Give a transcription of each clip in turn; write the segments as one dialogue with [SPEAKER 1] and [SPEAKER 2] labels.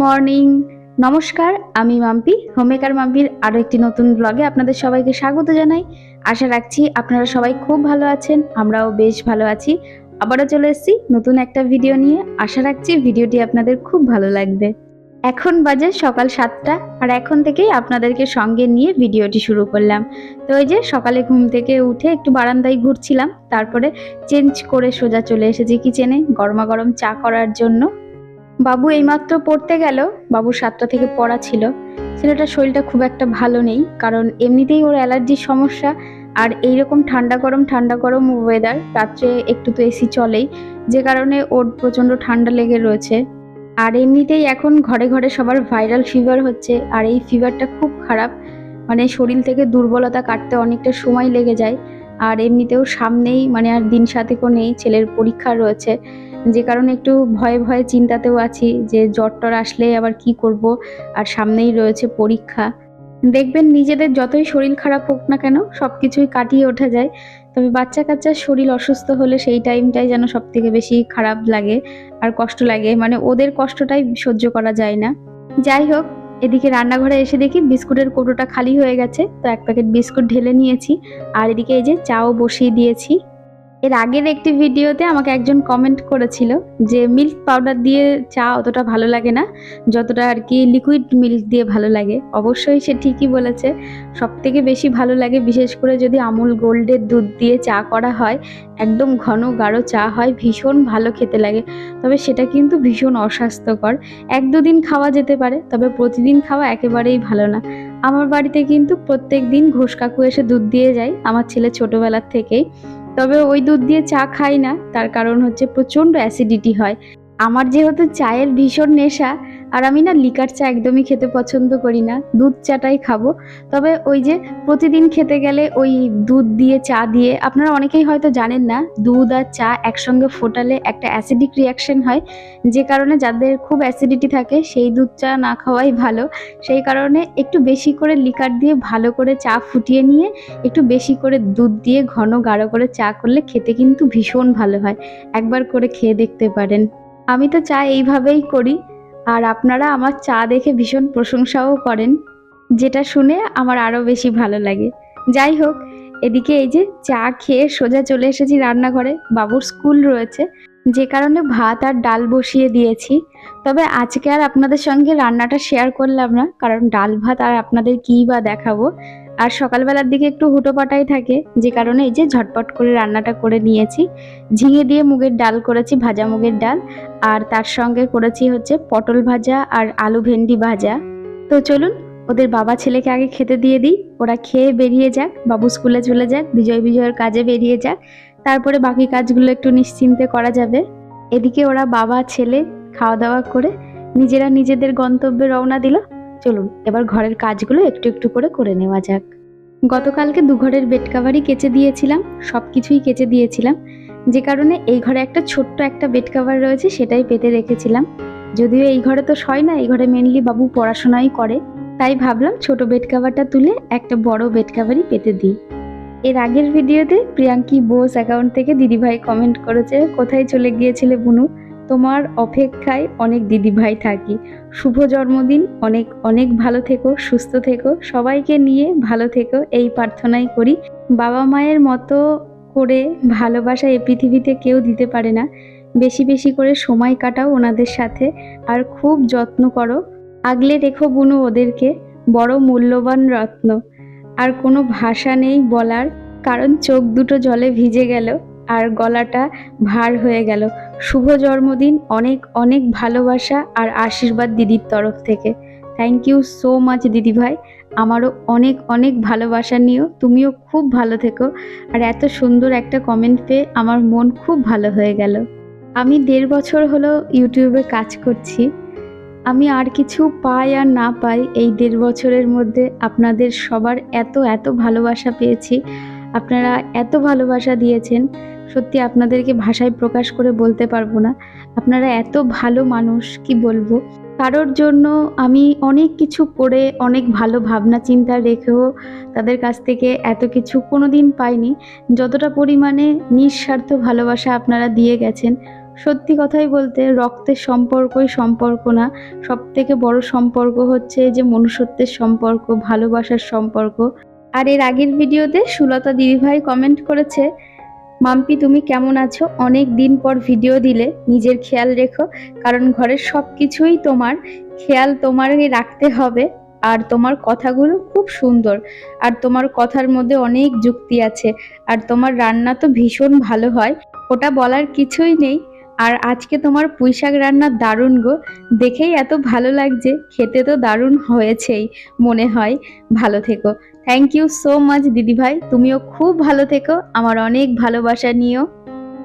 [SPEAKER 1] Morning. নমস্কার, আমি মাম্পি হোমেকার মাম্পির আরও একটি নতুন ব্লগে আপনাদের সবাইকে স্বাগত জানাই। আশা রাখছি আপনারা সবাই খুব ভালো আছেন, আমরাও বেশ ভালো আছি। আবারও চলে এসেছি নতুন একটা ভিডিও নিয়ে। আশা রাখছি ভিডিওটি আপনাদের খুব ভালো লাগবে। এখন বাজে সকাল সাতটা, আর এখন থেকেই আপনাদেরকে সঙ্গে নিয়ে ভিডিওটি শুরু করলাম। তো ওই যে সকালে ঘুম থেকে উঠে একটু বারান্দায় ঘুরছিলাম, তারপরে চেঞ্জ করে সোজা চলে এসেছি কিচেনে গরমা গরম চা করার জন্য। বাবু এইমাত্র পড়তে গেল। বাবুর সাতটা থেকে পড়া ছিল। ছেলেটার শরীরটা খুব একটা ভালো নেই, কারণ এমনিতেই ওর অ্যালার্জির সমস্যা। আর এইরকম ঠান্ডা গরম ঠান্ডা গরম ওয়েদার রাত্রে একটু তো এসি চলেই, যে কারণে ওর প্রচণ্ড ঠান্ডা লেগে রয়েছে। আর এমনিতেই এখন ঘরে ঘরে সবার ভাইরাল ফিভার হচ্ছে, আর এই ফিভারটা খুব খারাপ। মানে শরীর থেকে দুর্বলতা কাটতে অনেকটা সময় লেগে যায়। আর এমনিতেও সামনেই মানে আর দিন সাথেও নেই, ছেলের পরীক্ষা রয়েছে। যে কারণে একটু ভয়ে ভয়ে চিন্তাতেও আছি যে জ্বর টর আসলে আবার কি করব আর সামনেই রয়েছে পরীক্ষা। দেখবেন নিজেদের যতই শরীর খারাপ হোক না কেন সব কিছুই কাটিয়ে ওঠা যায়। তবে বাচ্চা কাচ্চার শরীর অসুস্থ হলে সেই টাইমটাই যেন সব থেকে বেশি খারাপ লাগে আর কষ্ট লাগে। মানে ওদের কষ্টটাই সহ্য করা যায় না। যাই হোক, এদিকে রান্নাঘরে এসে দেখি বিস্কুটের কৌটোটা খালি হয়ে গেছে। তো এক প্যাকেট বিস্কুট ঢেলে নিয়েছি। আর এদিকে এই যে চাও বসিয়ে দিয়েছি। এর আগের একটি ভিডিওতে আমাকে একজন কমেন্ট করেছিল যে মিল্ক পাউডার দিয়ে চা অতটা ভালো লাগে না, যতটা আর কি লিকুইড মিল্ক দিয়ে ভালো লাগে। অবশ্যই সে ঠিকই বলেছে সব থেকে বেশি ভালো লাগে বিশেষ করে যদি আমুল গোল্ডের দুধ দিয়ে চা করা হয়, একদম ঘন গাঢ় চা হয়, ভীষণ ভালো খেতে লাগে। তবে সেটা কিন্তু ভীষণ অস্বাস্থ্যকর। এক দুদিন খাওয়া যেতে পারে, তবে প্রতিদিন খাওয়া একেবারেই ভালো না। আমার বাড়িতে কিন্তু প্রত্যেক দিন ঘোষ কাকু এসে দুধ দিয়ে যায়। আমার ছেলে ছোটোবেলার থেকেই। তবে ওই দুধ দিয়ে চা খাই না। তার কারণ হচ্ছে প্রচণ্ড অ্যাসিডিটি হয়। আমার যেহেতু চায়ের ভীষণ নেশা আর আমি না লিকার চা একদমই খেতে পছন্দ করি না, দুধ চাটাই খাব। তবে ওই যে প্রতিদিন খেতে গেলে ওই দুধ দিয়ে, চা দিয়ে, আপনারা অনেকেই হয়তো জানেন না, দুধ আর চা একসঙ্গে ফোটালে একটা অ্যাসিডিক রিয়াকশন হয়, যে কারণে যাদের খুব অ্যাসিডিটি থাকে সেই দুধ চা না খাওয়াই ভালো। সেই কারণে একটু বেশি করে লিকার দিয়ে ভালো করে চা ফুটিয়ে নিয়ে, একটু বেশি করে দুধ দিয়ে ঘন গাঢ় করে চা করলে খেতে কিন্তু ভীষণ ভালো হয়। একবার করে খেয়ে দেখতে পারেন। আমি তো চা এইভাবেই করি। আর আপনারা আমার চা দেখে ভীষণ প্রশংসাও করেন, যেটা শুনে আমার আরও বেশি ভালো লাগে। যাই হোক, এদিকে এই যে চা খেয়ে সোজা চলে এসেছি রান্নাঘরে, বাবুর স্কুল রয়েছে। যে কারণে ভাত আর ডাল বসিয়ে দিয়েছি। তবে আজকে আর আপনাদের সঙ্গে রান্নাটা শেয়ার করলাম না, কারণ ডাল ভাত আর আপনাদের কী বা দেখাবো আর সকালবেলার দিকে একটু হুটোপাটাই থাকে, যে কারণে এই যে ঝটপট করে রান্নাটা করে নিয়েছি। ঝিঙে দিয়ে মুগের ডাল করেছি, ভাজা মুগের ডাল। আর তার সঙ্গে করেছি হচ্ছে পটল ভাজা আর আলু ভেন্ডি ভাজা। তো চলুন, ওদের বাবা ছেলেকে আগে খেতে দিয়ে দিই। ওরা খেয়ে বেরিয়ে যাক, বাবু স্কুলে চলে যাক, বিজয় বিজয়ের কাজে বেরিয়ে যাক। তারপরে বাকি কাজগুলো একটু নিশ্চিন্তে করা যাবে। এদিকে ওরা বাবা, ছেলে খাওয়া দাওয়া করে নিজেরা নিজেদের গন্তব্যে রওনা দিল। চলুন, এবার ঘরের কাজগুলো একটু একটু করে করে নেওয়া যাক। গতকালকে দু ঘরের বেড কাভারই কেচে দিয়েছিলাম সব কিছুই কেচে দিয়েছিলাম। যে কারণে এই ঘরে একটা ছোট্ট একটা বেড কাভার রয়েছে, সেটাই পেতে রেখেছিলাম। যদিও এই ঘরে তো শয় না, এই ঘরে মেনলি বাবু পড়াশোনাই করে। তাই ভাবলাম ছোট বেড কাভারটা তুলে একটা বড় বেড কাভারই পেতে দিই। এর আগের ভিডিওতে প্রিয়াঙ্কি বোস অ্যাকাউন্ট থেকে দিদিভাই কমেন্ট করেছে, কোথায় চলে গিয়েছিলে বুনু? তোমার অপেক্ষায় অনেক দিদিভাই থাকি। শুভ জন্মদিন, অনেক অনেক ভালো থেকো, সুস্থ থেকো। সবাইকে নিয়ে ভালো থেকো, এই প্রার্থনাই করি। বাবা মায়ের মতো করে ভালোবাসা এই পৃথিবীতে কেউ দিতে পারে না। বেশি বেশি করে সময় কাটাও ওনাদের সাথে আর খুব যত্ন করো। আগলে রেখো বুনু ওদেরকে, বড় মূল্যবান রত্ন। আর কোনো ভাষা নেই বলার, কারণ চোখ দুটো জলে ভিজে গেল। আর গলাটা ভার হয়ে গেল। শুভ জন্মদিন, অনেক অনেক ভালোবাসা আর আশীর্বাদ দিদির তরফ থেকে। থ্যাংক ইউ সো মাচ দিদিভাই আমারও অনেক অনেক ভালোবাসা নিও। তুমিও খুব ভালো থেকো। আর এত সুন্দর একটা কমেন্ট পেয়ে আমার মন খুব ভালো হয়ে গেল। আমি দেড় বছর হলো ইউটিউবে কাজ করছি। আমি আর কিছু পাই আর না পাই এই দেড় বছরের মধ্যে আপনাদের সবার এত এত ভালোবাসা পেয়েছি। আপনারা এত ভালোবাসা দিয়েছেন। সত্যি আপনাদেরকে ভাষায় প্রকাশ করে বলতে পারব না। আপনারা এত ভালো মানুষ, কি বলব? কারোর জন্য আমি অনেক কিছু করে অনেক ভালো ভাবনা চিন্তা রেখেও তাদের কাছ থেকে এত কিছু কোনো দিন পাইনি। যতটা পরিমাণে নিঃস্বার্থ ভালোবাসা আপনারা দিয়ে গেছেন, সত্যি কথাই বলতে রক্তের সম্পর্কই সম্পর্ক না। সব থেকে বড় সম্পর্ক হচ্ছে যে মনুষ্যত্বের সম্পর্ক, ভালোবাসার সম্পর্ক। আর এর আগের ভিডিওতে সুলতা দিদিভাই কমেন্ট করেছে মাম্পি, তুমি কেমন আছো? অনেক দিন পর ভিডিও দিলে, নিজের খেয়াল রেখো, কারণ ঘরের সব কিছুই তোমার, খেয়াল তোমারই রাখতে হবে, আর তোমার কথাগুলো খুব সুন্দর, আর তোমার কথার মধ্যে অনেক যুক্তি আছে, আর তোমার রান্না তো ভীষণ ভালো হয়, ওটা বলার কিছুই নেই আর আজকে তোমার পুঁইশাক রান্না দারুণ গো। দেখেই এত ভালো লাগছে, খেতে তো দারুণ হয়েছেই মনে হয়। ভালো থেকো। থ্যাংক ইউ সো মাচ দিদিভাই। তুমিও খুব ভালো থেকো। আমার অনেক ভালোবাসা নিও।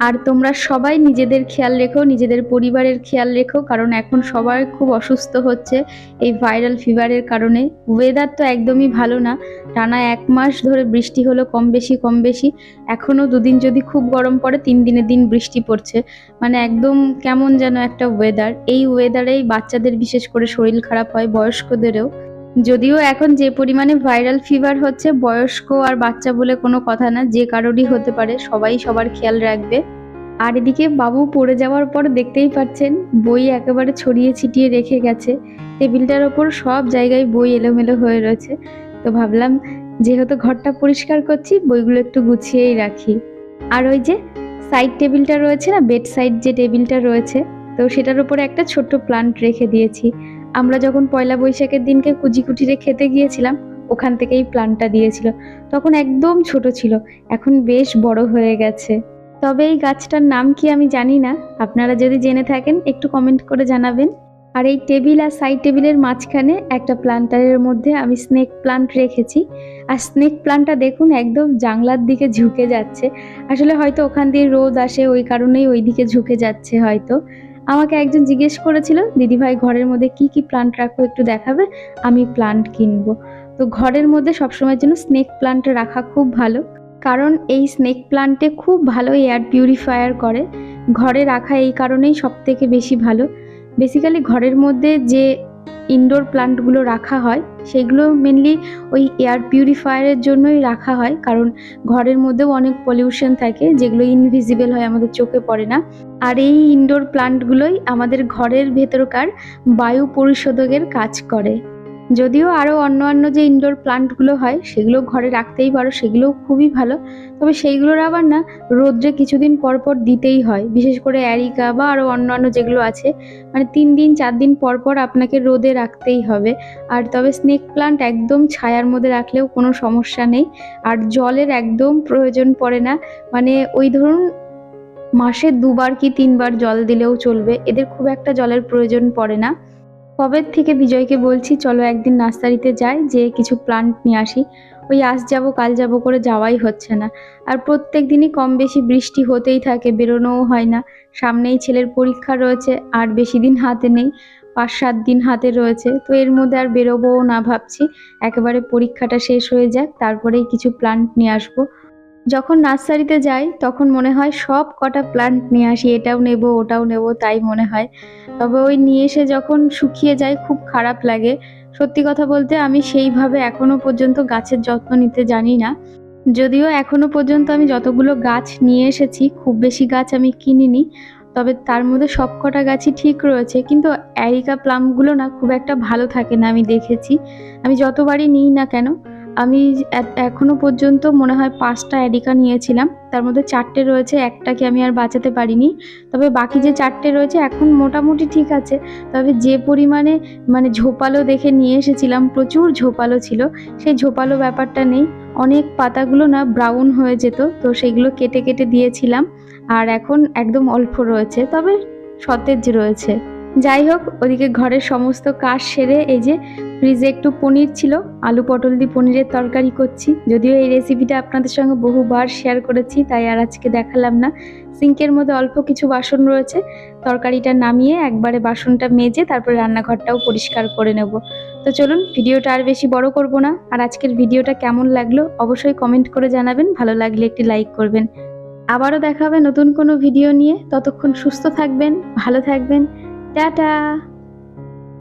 [SPEAKER 1] আর তোমরা সবাই নিজেদের খেয়াল রেখো, নিজেদের পরিবারের খেয়াল রেখো, কারণ এখন সবাই খুব অসুস্থ হচ্ছে এই ভাইরাল ফিভারের কারণে। ওয়েদার তো একদমই ভালো না। টানা এক মাস ধরে বৃষ্টি হলো, কম বেশি কম বেশি। এখনও দুদিন যদি খুব গরম পড়ে, তিন দিনের দিন বৃষ্টি পড়ছে। মানে একদম কেমন যেন একটা ওয়েদার এই ওয়েদারেই বাচ্চাদের বিশেষ করে শরীর খারাপ হয়, বয়স্কদেরও। যদিও এখন যে পরিমাণে ভাইরাল ফিভার হচ্ছে, বয়স্ক আর বাচ্চা বলে কোনো কথা না, যে কারোরই হতে পারে, সবাই সবার খেয়াল রাখবে। আর এদিকে বাবু পড়ে যাওয়ার পর দেখতেই পাচ্ছেন, বই একেবারে ছড়িয়ে ছিটিয়ে রেখে গেছে। টেবিলটার ওপর সব জায়গায় বই এলোমেলো হয়ে রয়েছে। তো ভাবলাম, যেহেতু ঘরটা পরিষ্কার করছি, বইগুলো একটু গুছিয়েই রাখি। আর ওই যে সাইড টেবিলটা রয়েছে না বেড সাইড যে টেবিলটা রয়েছে, তো সেটার উপরে একটা ছোট্ট প্লান্ট রেখে দিয়েছি। আমরা যখন পয়লা বৈশাখের দিনকে কুচিকুটিরে খেতে গিয়েছিলাম, ওখান থেকেই প্লান্টটা দিয়েছিল। তখন একদম ছোট ছিল, এখন বেশ বড় হয়ে গেছে। তবে এই গাছটার নাম কি আমি জানি না, আপনারা যদি জেনে থাকেন, একটু কমেন্ট করে জানাবেন। আর এই টেবিল আর সাইড টেবিলের মাঝখানে একটা প্লান্টারের মধ্যে আমি স্নেক প্লান্ট রেখেছি। আর স্নেক প্লান্টটা দেখুন, একদম জাংলার দিকে ঝুঁকে যাচ্ছে। আসলে হয়তো ওখান দিয়ে রোদ আসে, ওই কারণেই ওই দিকে ঝুঁকে যাচ্ছে হয়তো। আমাকে একজন জিজ্ঞেস করেছিল, দিদিভাই, ঘরের মধ্যে কি কি প্লান্ট রাখো একটু দেখাবে? আমি প্লান্ট কিনবো। তো ঘরের মধ্যে সবসময়ের জন্য স্নেক প্লান্ট রাখা খুব ভালো, কারণ এই স্নেক প্লান্টে খুব ভালো এয়ার পিউরিফায়ার করে। ঘরে রাখা এই কারণেই সব থেকে বেশি ভালো। বেসিক্যালি ঘরের মধ্যে যে ইনডোর প্লান্টগুলো রাখা হয়, সেগুলো মেনলি ওই এয়ার পিউরিফায়ারের জন্যই রাখা হয়, কারণ ঘরের মধ্যেও অনেক পলিউশন থাকে, যেগুলো ইনভিজিবল হয়, আমাদের চোখে পড়ে না। আর এই ইনডোর প্লান্টগুলোই আমাদের ঘরের ভেতরকার বায়ু পরিশোধকের কাজ করে। যদিও আরও অন্য অন্য যে ইনডোর প্লান্টগুলো হয়, সেগুলো ঘরে রাখতেই পারো, সেগুলোও খুবই ভালো। তবে সেইগুলোর আবার না, রোদ্রে কিছুদিন পর পর দিতেই হয়। বিশেষ করে অ্যারিকা বা আরও অন্যান্য যেগুলো আছে মানে তিন দিন, চার দিন পর পর আপনাকে রোদে রাখতেই হবে। আর তবে স্নেক প্লান্ট একদম ছায়ার মধ্যে রাখলেও কোনো সমস্যা নেই। আর জলের একদম প্রয়োজন পড়ে না। মানে ওই ধরুন, মাসে দুবার কি তিনবার জল দিলেও চলবে, এদের খুব একটা জলের প্রয়োজন পড়ে না। কবে থেকে বিজয়কে বলছি, চলো একদিন নার্সারিতে যাই যে কিছু প্লান্ট নিয়ে আসি। ওই আজ যাব, কাল যাব করে যাওয়াই হচ্ছে না। আর প্রত্যেক দিনই কম বেশি বৃষ্টি হতেই থাকে, বেরোনোও হয় না। সামনেই ছেলের পরীক্ষা রয়েছে, আর বেশি দিন হাতে নেই, পাঁচ সাত দিন হাতে রয়েছে। তো এর মধ্যে আর বেরোবোও না ভাবছি, একেবারে পরীক্ষাটা শেষ হয়ে যাক, তারপরেই কিছু প্লান্ট নিয়ে আসব। যখন নার্সারিতে যাই, তখন মনে হয় সব কটা প্লান্ট নিয়ে আসি, এটাও নেব, ওটাও নেব, তাই মনে হয়। তবে ওই নিয়ে এসে যখন শুকিয়ে যায়, খুব খারাপ লাগে। সত্যি কথা বলতে আমি সেইভাবে এখনও পর্যন্ত গাছের যত্ন নিতে জানি না। যদিও এখনও পর্যন্ত আমি যতগুলো গাছ নিয়ে এসেছি, খুব বেশি গাছ আমি কিনিনি, তবে তার মধ্যে সব কটা গাছই ঠিক রয়েছে। কিন্তু অ্যারিকা প্লামগুলো না খুব একটা ভালো থাকে না আমি দেখেছি। আমি যতবারই নিই না কেন আমি এ- এখনও পর্যন্ত মনে হয় পাঁচটা অ্যাডিকা নিয়েছিলাম। তার মধ্যে চারটে রয়েছে, একটাকে আমি আর বাঁচাতে পারিনি। তবে বাকি যে চারটে রয়েছে, এখন মোটামুটি ঠিক আছে। তবে যে পরিমাণে মানে ঝোপালো দেখে নিয়ে এসেছিলাম, প্রচুর ঝোপালো ছিল। সেই ঝোপালো ব্যাপারটা নেই। অনেক পাতাগুলো না ব্রাউন হয়ে যেত, তো সেগুলো কেটে কেটে দিয়েছিলাম। আর এখন একদম অল্প রয়েছে, তবে সতেজ রয়েছে। যাই হোক, ওদিকে ঘরের সমস্ত কাজ সেরে এই যে ফ্রিজে একটু পনির ছিল, আলু পটল দিয়ে পনিরের তরকারি করছি। যদিও এই রেসিপিটা আপনাদের সঙ্গে বহুবার শেয়ার করেছি, তাই আর আজকে দেখালাম না। সিঙ্কের মধ্যে অল্প কিছু বাসন রয়েছে, তরকারিটা নামিয়ে একবারে বাসনটা মেজে তারপরে রান্নাঘরটাও পরিষ্কার করে নেব। তো চলুন, ভিডিওটা আর বেশি বড় করব না। আর আজকের ভিডিওটা কেমন লাগল অবশ্যই কমেন্ট করে জানাবেন। ভালো লাগলে একটি লাইক করবেন। আবারও দেখা হবে নতুন কোনো ভিডিও নিয়ে। ততক্ষণ সুস্থ থাকবেন, ভালো থাকবেন। টাটা